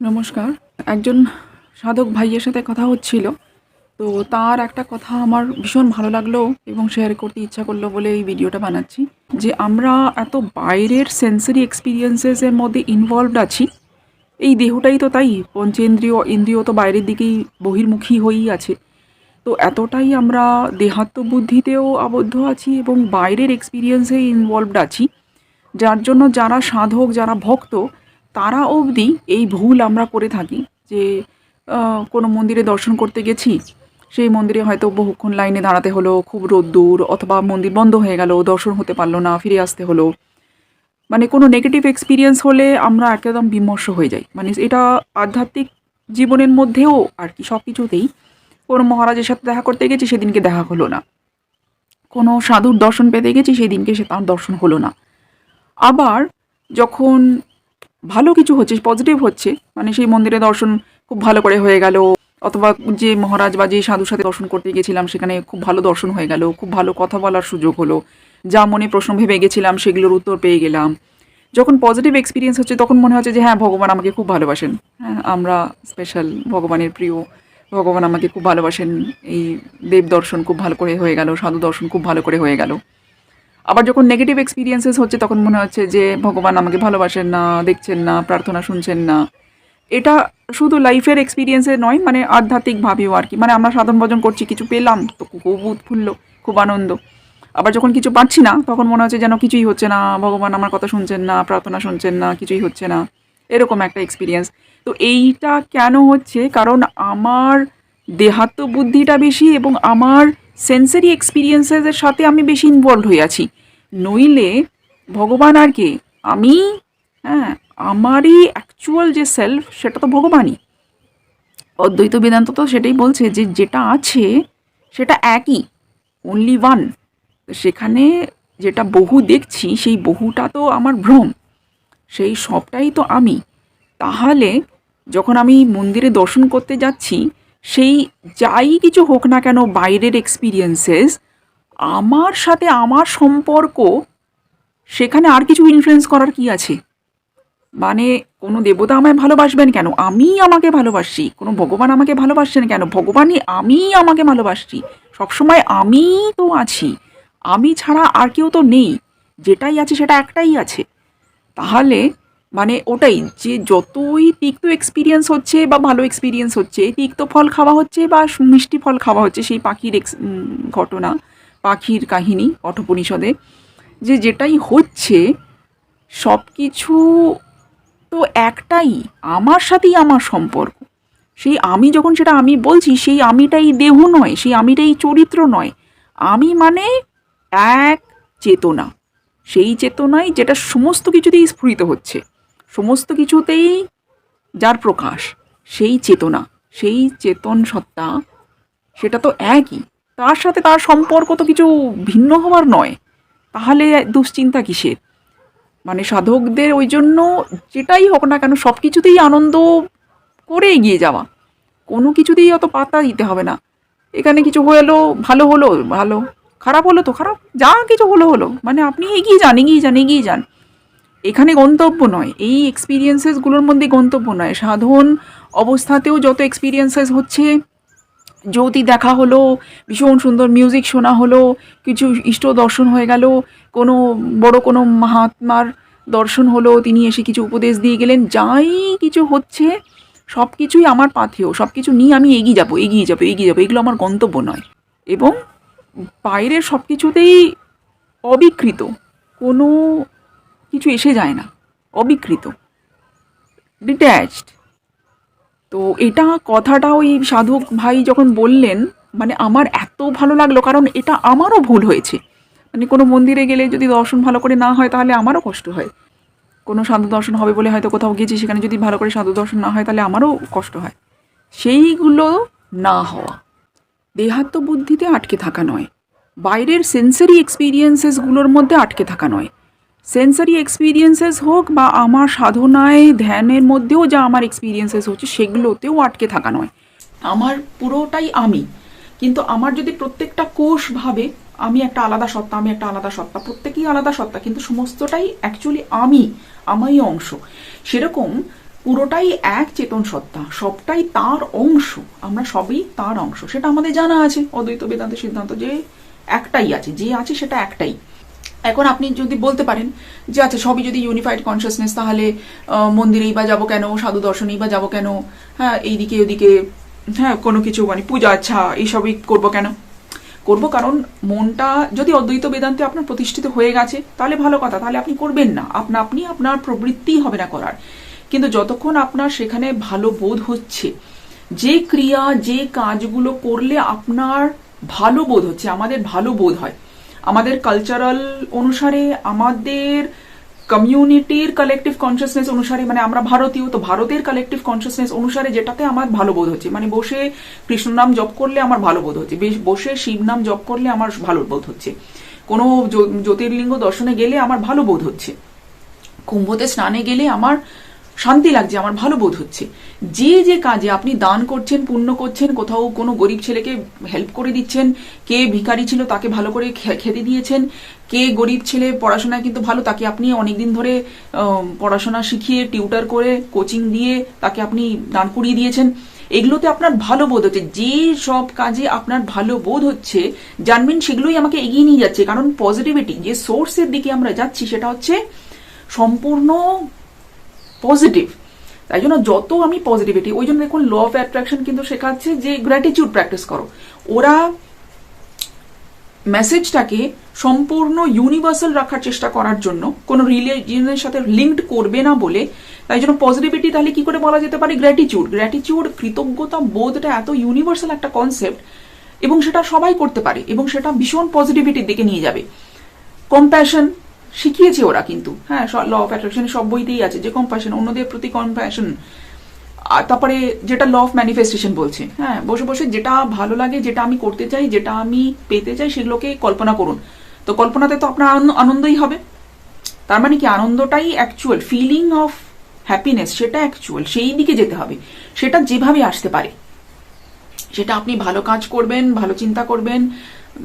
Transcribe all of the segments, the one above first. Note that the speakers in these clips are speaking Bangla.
নমস্কার। একজন সাধক ভাইয়ের সাথে কথা হচ্ছিল, তো তার একটা কথা আমার ভীষণ ভালো লাগল এবং শেয়ার করতে ইচ্ছা করল বলে এই ভিডিওটা বানাচ্ছি। যে আমরা এত বাইরের সেন্সারি এক্সপিরিয়েন্সেসের মধ্যে ইনভলভড আছি, এই দেহটাই তো তাই, পঞ্চেন্দ্রীয়, ইন্দ্রিয় তো বাইরের দিকেই বহির্মুখী হয়েই আছে। তো এতটাই আমরা দেহাত্ম বুদ্ধিতেও আবদ্ধ আছি এবং বাইরের এক্সপিরিয়েন্সে ইনভলভড আছি, যার জন্য যারা সাধক, যারা ভক্ত তারা অবধি এই ভুল আমরা করে থাকি যে কোনো মন্দিরে দর্শন করতে গেছি, সেই মন্দিরে হয়তো বহুক্ষণ লাইনে দাঁড়াতে হলো, খুব রোদ্দুর অথবা মন্দির বন্ধ হয়ে গেল, দর্শন হতে পারল না, ফিরে আসতে হলো। মানে কোনো নেগেটিভ এক্সপিরিয়েন্স হলে আমরা একদম বিমর্ষ হয়ে যাই। মানে এটা আধ্যাত্মিক জীবনের মধ্যেও আর কি সব কিছুতেই কোনো মহারাজের সাথে দেখা করতে গেছি, সেদিনকে দেখা হলো না। কোনো সাধুর দর্শন পেতে গেছি, সেদিনকে সে তার দর্শন হলো না। আবার যখন ভালো কিছু হচ্ছে পজিটিভ হচ্ছে। মানে সেই মন্দিরে দর্শন খুব ভালো করে হয়ে গেল। অথবা যে মহারাজ বা যে সাধুর সাথে দর্শন করতে গেছিলাম, সেখানে খুব ভালো দর্শন হয়ে গেল, খুব ভালো কথা বলার সুযোগ হলো। যা মনে প্রশ্ন ভেবে গেছিলাম, সেগুলোর উত্তর পেয়ে গেলাম। যখন পজিটিভ এক্সপিরিয়েন্স হচ্ছে, তখন মনে হচ্ছে যে হ্যাঁ ভগবান আমাকে খুব ভালোবাসেন। হ্যাঁ আমরা স্পেশাল ভগবানের প্রিয়। ভগবান আমাকে খুব ভালোবাসেন। এই দেব দর্শন খুব ভালো করে হয়ে গেল, সাধু দর্শন খুব ভালো করে হয়ে গেল। আবার যখন নেগেটিভ এক্সপিরিয়েন্সেস হচ্ছে, তখন মনে হচ্ছে যে ভগবান আমাকে ভালোবাসেন না, দেখছেন না, প্রার্থনা শুনছেন না। এটা শুধু লাইফের এক্সপিরিয়েন্সে নয় মানে আধ্যাত্মিকভাবেও আর কি। মানে আমরা সাধন ভজন করছি, কিছু পেলাম তো খুব উৎফুল্ল, খুব আনন্দ। আবার যখন কিছু পাচ্ছি না, তখন মনে হচ্ছে যেন কিছুই হচ্ছে না, ভগবান আমার কথা শুনছেন না, প্রার্থনা শুনছেন না, কিছুই হচ্ছে না। এরকম একটা এক্সপিরিয়েন্স তো এইটা কেন হচ্ছে? কারণ আমার দেহাত্ম বুদ্ধিটা বেশি এবং আমার সেন্সারি এক্সপিরিয়েন্সেসের সাথে আমি বেশি ইনভলভ হয়ে আছি। নইলে ভগবান আর কে? আমি হ্যাঁ আমারই অ্যাকচুয়াল যে সেলফ সেটা তো ভগবানই। অদ্বৈত বেদান্ত তো সেটাই বলছে যে যেটা আছে, সেটা একই অনলি ওয়ান সেখানে যেটা বহু দেখছি, সেই বহুটা তো আমার ভ্রম। সেই সবটাই তো আমি। তাহলে যখন আমি মন্দিরে দর্শন করতে যাচ্ছি সেই যাই কিছু হোক না কেন বাইরের এক্সপিরিয়েন্সেস আমার সাথে আমার সম্পর্ক, সেখানে আর কিছু ইনফ্লুয়েন্স করার কি আছে? মানে কোনো দেবতা আমায় ভালোবাসবেন কেন? আমি আমাকে ভালোবাসি। কোনো ভগবান আমাকে ভালোবাসছেন কেন? ভগবানই আমি আমাকে ভালোবাসছি। সবসময় আমি তো আছি। আমি ছাড়া আর কেউ তো নেই। যেটাই আছে সেটা একটাই আছে। তাহলে মানে ওটাই যে যতই তিক্ত এক্সপিরিয়েন্স হচ্ছে বা ভালো এক্সপিরিয়েন্স হচ্ছে তিক্ত ফল খাওয়া হচ্ছে বা মিষ্টি ফল খাওয়া হচ্ছে সেই পাখির এক্স ঘটনা পাখির কাহিনী কঠোপনিষদে যে যেটাই হচ্ছে সব কিছু তো একটাই আমার সাথেই আমার সম্পর্ক। সেই আমি যখন সেটা আমি বলছি সেই আমিটাই দেহ নয় সেই আমিটাই চরিত্র নয়। আমি মানে এক চেতনা। সেই চেতনাই যেটা সমস্ত কিছুতেই স্ফুরিত হচ্ছে। সমস্ত কিছুতেই যার প্রকাশ, সেই চেতনা, সেই চেতন সত্তা, সেটা তো একই। তার সাথে তার সম্পর্ক তো কিছু ভিন্ন হওয়ার নয়। তাহলে দুশ্চিন্তা কিসের? মানে সাধকদের ওই জন্য যেটাই হোক না কেন, সব কিছুতেই আনন্দ করে এগিয়ে যাওয়া। কোনো কিছুতেই অত পাত্তা দিতে হবে না। এখানে কিছু হলো, ভালো হলো, ভালো। খারাপ হলো তো খারাপ। যা কিছু হলো হলো। মানে আপনি এগিয়ে যান এগিয়ে যান এগিয়ে যান। এখানে গন্তব্য নয়, এই এক্সপিরিয়েন্সেসগুলোর মধ্যে গন্তব্য নয়। সাধন অবস্থাতেও যত এক্সপিরিয়েন্সেস হচ্ছে, জ্যোতি দেখা হলো, ভীষণ সুন্দর মিউজিক শোনা হলো, কিছু ইষ্ট দর্শন হয়ে গেল, কোনো বড় কোনো মহাত্মার দর্শন হলো, তিনি এসে কিছু উপদেশ দিয়ে গেলেন, যাই কিছু হচ্ছে সব কিছুই আমার পাথেও সব কিছু নিয়ে আমি এগিয়ে যাব এগিয়ে যাব এগিয়ে যাব, এগুলো আমার গন্তব্য নয়। এবং বাইরের সব কিছুতেই অবিকৃত, কোনো কিছু এসে যায় না, অবিকৃত ডিট্যাচড তো এটা কথাটা ওই সাধক ভাই যখন বললেন মানে আমার এত ভালো লাগল, কারণ এটা আমারও ভুল হয়েছে। মানে কোনো মন্দিরে গেলে যদি দর্শন ভালো করে না হয়, তাহলে আমারও কষ্ট হয়। কোনো সাধু দর্শন হবে বলে হয়তো কোথাও গেছি, সেখানে যদি ভালো করে সাধু দর্শন না হয়, তাহলে আমারও কষ্ট হয়। সেইগুলো না হওয়া। দেহাত্ম বুদ্ধিতে আটকে থাকা নয়। বাইরের সেন্সারি এক্সপিরিয়েন্সেসগুলোর মধ্যে আটকে থাকা নয়। সেন্সারি এক্সপিরিয়েন্সেস হোক বা আমার সাধনায়, ধ্যানের মধ্যেও যা আমার এক্সপিরিয়েন্সেস হচ্ছে, সেগুলোতেও আটকে থাকা নয়। আমার পুরোটাই আমি। কিন্তু আমার যদি প্রত্যেকটা কোষ ভাবে, আমি একটা আলাদা সত্তা, আমি একটা আলাদা সত্তা, প্রত্যেকেই আলাদা সত্তা, কিন্তু সমস্তটাই অ্যাকচুয়ালি আমি, আমারই অংশ। সেরকম পুরোটাই এক চেতন সত্তা, সবটাই তার অংশ, আমরা সবই তার অংশ, সেটা আমাদের জানা আছে। অদ্বৈত বেদান্ত সিদ্ধান্ত যে একটাই আছে, যে আছে সেটা একটাই। এখন আপনি যদি বলতে পারেন যে আচ্ছা সবই যদি ইউনিফাইড কনসিয়াসনেস তাহলে মন্দিরেই বা যাব কেন? সাধু দর্শনেই বা যাব কেন? হ্যাঁ এইদিকে, ওদিকে হ্যাঁ কোনো কিছু মানে পূজা আচ্ছা এইসবই করব কেন? করব কারণ মনটা যদি অদ্বৈত বেদান্তে আপনার প্রতিষ্ঠিত হয়ে গেছে, তাহলে ভালো কথা, তাহলে আপনি করবেন না। আপনা, আপনি আপনার প্রবৃত্তিই হবে না করার। কিন্তু যতক্ষণ আপনার সেখানে ভালো বোধ হচ্ছে, যে ক্রিয়া, যে কাজগুলো করলে আপনার ভালো বোধ হচ্ছে, আমাদের ভালো বোধ হয় আমাদের কালচারাল অনুসারে আমাদের কমিউনিটির কালেকটিভ কনসিয়াসনেস অনুসারে মানে আমরা ভারতীয়, তো ভারতের কালেকটিভ কনসিয়াসনেস অনুসারে যেটাতে আমার ভালো বোধ হচ্ছে। মানে বসে কৃষ্ণ নাম জপ করলে আমার ভালো বোধ হচ্ছে বসে শিব নাম জপ করলে আমার ভালো বোধ হচ্ছে। কোনো জ্যোতির্লিঙ্গ দর্শনে গেলে আমার ভালো বোধ হচ্ছে। কুম্ভতে স্নানে গেলে আমার শান্তি লাগছে, আমার ভালো বোধ হচ্ছে। যে যে কাজে আপনি দান করছেন, পুণ্য করছেন, কোথাও কোনো গরিব ছেলেকে হেল্প করে দিচ্ছেন, কে ভিখারি ছিল তাকে ভালো করে খেতে দিয়েছেন, কে গরিব ছেলে পড়াশোনায় কিন্তু ভালো, তাকে আপনি অনেকদিন ধরে পড়াশোনা শিখিয়ে টিউটার করে কোচিং দিয়ে তাকে আপনি দান করিয়ে দিয়েছেন। এগুলোতে আপনার ভালো বোধ হচ্ছে। যে সব কাজে আপনার ভালো বোধ হচ্ছে, জানবেন সেগুলোই আমাকে এগিয়ে নিয়ে যাচ্ছে। কারণ পজিটিভিটি যে সোর্সের দিকে আমরা যাচ্ছি, সেটা হচ্ছে সম্পূর্ণ পজিটিভ তাই জন্য যত আমি পজিটিভিটি ওই জন্য দেখুন ল অফ অ্যাট্রাকশন কিন্তু শেখাচ্ছে যে গ্র্যাটিটিউড প্র্যাকটিস করো। ওরা মেসেজটাকে সম্পূর্ণ ইউনিভার্সাল রাখার চেষ্টা করার জন্য কোনো রিলিজনের সাথে লিঙ্কড করবে না বলে, তাই জন্য পজিটিভিটি তাহলে কি করে বলা যেতে পারে? গ্র্যাটিটিউড গ্র্যাটিটিউড কৃতজ্ঞতা, বোধটা এত ইউনিভার্সাল একটা কনসেপ্ট এবং সেটা সবাই করতে পারে এবং সেটা ভীষণ পজিটিভিটির দিকে নিয়ে যাবে। কম্প্যাশন শিখিয়েছে ওরা কিন্তু। হ্যাঁ ল অফ অ্যাট্রাকশন সব বইতেই আছে, যে কম্প্যাশন অন্যদের প্রতি কম্প্যাশন আর তারপরে যেটা ল অফ ম্যানিফেস্টেশন বলছে হ্যাঁ বসে বসে যেটা ভালো লাগে, যেটা আমি করতে চাই, যেটা আমি পেতে চাই, সেগুলোকে কল্পনা করুন। তো কল্পনাতে তো আপনার আনন্দ- আনন্দই হবে। তার মানে কি, আনন্দটাই অ্যাকচুয়াল ফিলিং অফ হ্যাপিনেস সেটা অ্যাকচুয়াল সেই দিকে যেতে হবে। সেটা যেভাবে আসতে পারে। সেটা আপনি ভালো কাজ করবেন, ভালো চিন্তা করবেন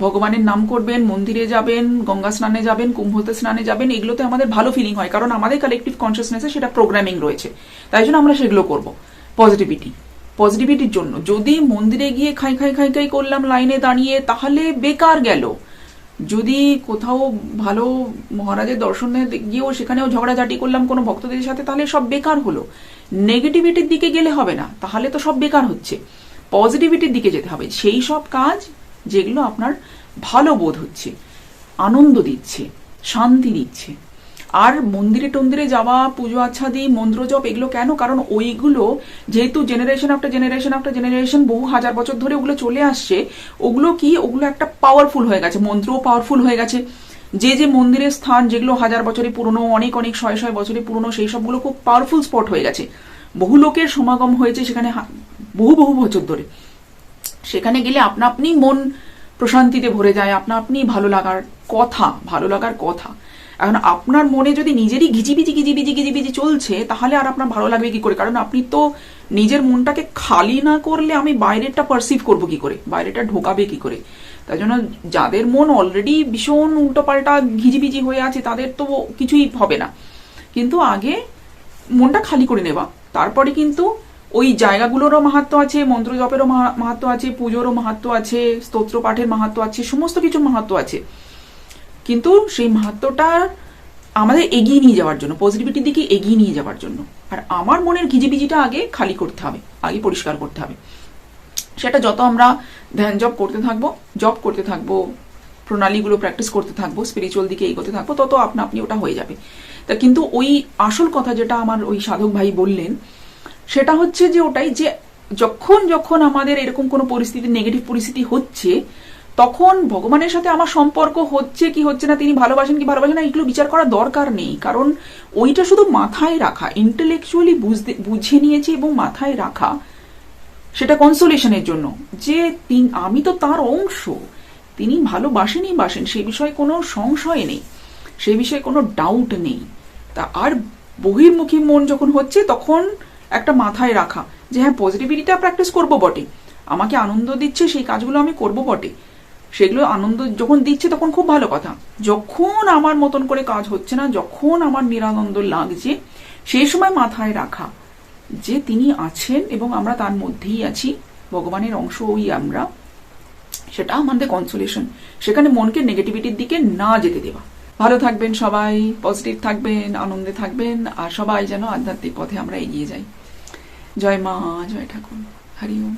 ভগবানের নাম করবেন, মন্দিরে যাবেন, গঙ্গা স্নানে যাবেন, কুম্ভতে স্নানে যাবেন, এগুলোতে আমাদের ভালো ফিলিং হয়। কারণ আমাদের কালেকটিভ কনসিয়াসনেসে সেটা প্রোগ্রামিং রয়েছে। তাই জন্য আমরা সেগুলো করব। পজিটিভিটি পজিটিভিটির জন্য। যদি মন্দিরে গিয়ে খাই খাই খাই খাই করলাম লাইনে দাঁড়িয়ে, তাহলে বেকার গেল। যদি কোথাও ভালো মহারাজের দর্শনে গিয়েও সেখানেও ঝগড়াঝাটি করলাম কোনো ভক্তদের সাথে, তাহলে সব বেকার হলো। নেগেটিভিটির দিকে গেলে হবে না। তাহলে তো সব বেকার হচ্ছে। পজিটিভিটির দিকে যেতে হবে। সেই সব কাজ যেগুলো আপনার ভালো বোধ হচ্ছে, আনন্দ দিচ্ছে, শান্তি দিচ্ছে আর মন্দিরে টন্দিরে যাওয়া, পুজো আচ্ছাদি মন্ত্র জপ এগুলো কেন? কারণ ওইগুলো যেহেতু generation after generation after generation বহু হাজার বছর ধরে ওগুলো চলে আসছে, ওগুলো কি? ওগুলো একটা পাওয়ারফুল হয়ে গেছে, মন্ত্রও পাওয়ারফুল হয়ে গেছে। যে যে মন্দিরের স্থান যেগুলো হাজার বছরের পুরনো, অনেক অনেক শয়ে শয়ে বছরের পুরনো, সেই সবগুলো খুব পাওয়ারফুল স্পট হয়ে গেছে। বহু লোকের সমাগম হয়েছে সেখানে বহু বহু বছর ধরে। সেখানে গেলে আপনা আপনি মন প্রশান্তিতে ভরে যায়, আপনা আপনি ভালো লাগার কথা, ভালো লাগার কথা। এখন আপনার মনে যদি নিজেরই ঘিজিবিজি ঘিজিবিজি ঘিজিবিজি চলছে, তাহলে আর আপনার ভালো লাগবে কি করে? কারণ আপনি তো নিজের মনটাকে খালি না করলে আমি বাইরেটা পারসিভ করব কি করে? বাইরেটা ঢোকাবে কি করে? তাই জন্য যাদের মন অলরেডি ভীষণ উল্টোপাল্টা ঘিজিবিজি হয়ে আছে, তাদের তো কিছুই হবে না। কিন্তু আগে মনটা খালি করে নেবা তারপরে কিন্তু ওই জায়গাগুলোরও মাহাত্ম আছে, মন্ত্র জপেরও মাহাত্ম আছে, পুজোরও মাহাত্ম আছে, স্তোত্র পাঠের মাহাত্ম আছে, সমস্ত কিছু মাহাত্ম আছে। কিন্তু সেই মাহাত্মটা আমাদের এগিয়ে নিয়ে যাওয়ার জন্য পজিটিভিটির দিকে এগিয়ে নিয়ে যাওয়ার জন্য। আর আমার মনের ঘিজিবিজিটা আগে খালি করতে হবে, আগে পরিষ্কার করতে হবে। সেটা যত আমরা ধ্যান জব করতে থাকব জব করতে থাকব, প্রণালীগুলো প্র্যাকটিস করতে থাকব স্পিরিচুয়াল দিকে এগোতে থাকব, তত আপনা আপনি ওটা হয়ে যাবে। তা কিন্তু ওই আসল কথা যেটা আমার ওই সাধক ভাই বললেন সেটা হচ্ছে যে ওটাই যে যখন যখন আমাদের এরকম কোনো পরিস্থিতি নেগেটিভ পরিস্থিতি হচ্ছে, তখন ভগবানের সাথে আমার সম্পর্ক হচ্ছে কি হচ্ছে না, তিনি ভালোবাসেন কি ভালোবাসেন না, এগুলো বিচার করার দরকার নেই। কারণ ওইটা শুধু মাথায় রাখা ইন্টেলেকচুয়ালি বুঝতে, বুঝে নিয়েছি এবং মাথায় রাখা, সেটা কনসোলেশনের জন্য। যে তিন- আমি তো তার অংশ, তিনি ভালোবাসেনই বাসেন, সে বিষয়ে কোনো সংশয় নেই, সে বিষয়ে কোনো ডাউট নেই। তা আর বহির্মুখী মন যখন হচ্ছে, তখন একটা মাথায় রাখা যে হ্যাঁ পজিটিভিটিটা প্র্যাকটিস করব বটে। আমাকে আনন্দ দিচ্ছে, সেই কাজগুলো আমি করব বটে। সেগুলো আনন্দ যখন দিচ্ছে, তখন খুব ভালো কথা। যখন আমার মতন করে কাজ হচ্ছে না, যখন আমার নিরানন্দ লাগছে, সেই সময় মাথায় রাখা যে তিনি আছেন এবং আমরা তার মধ্যেই আছি, ভগবানের অংশ ওই আমরা, সেটা আমাদের কনসোলেশন সেখানে মনকে নেগেটিভিটির দিকে না যেতে দেওয়া। ভালো থাকবেন সবাই পজিটিভ থাকবেন, আনন্দে থাকবেন, আর সবাই যেন আধ্যাত্মিক পথে আমরা এগিয়ে যাই। জয় মা জয় ঠাকুর হরি ওম।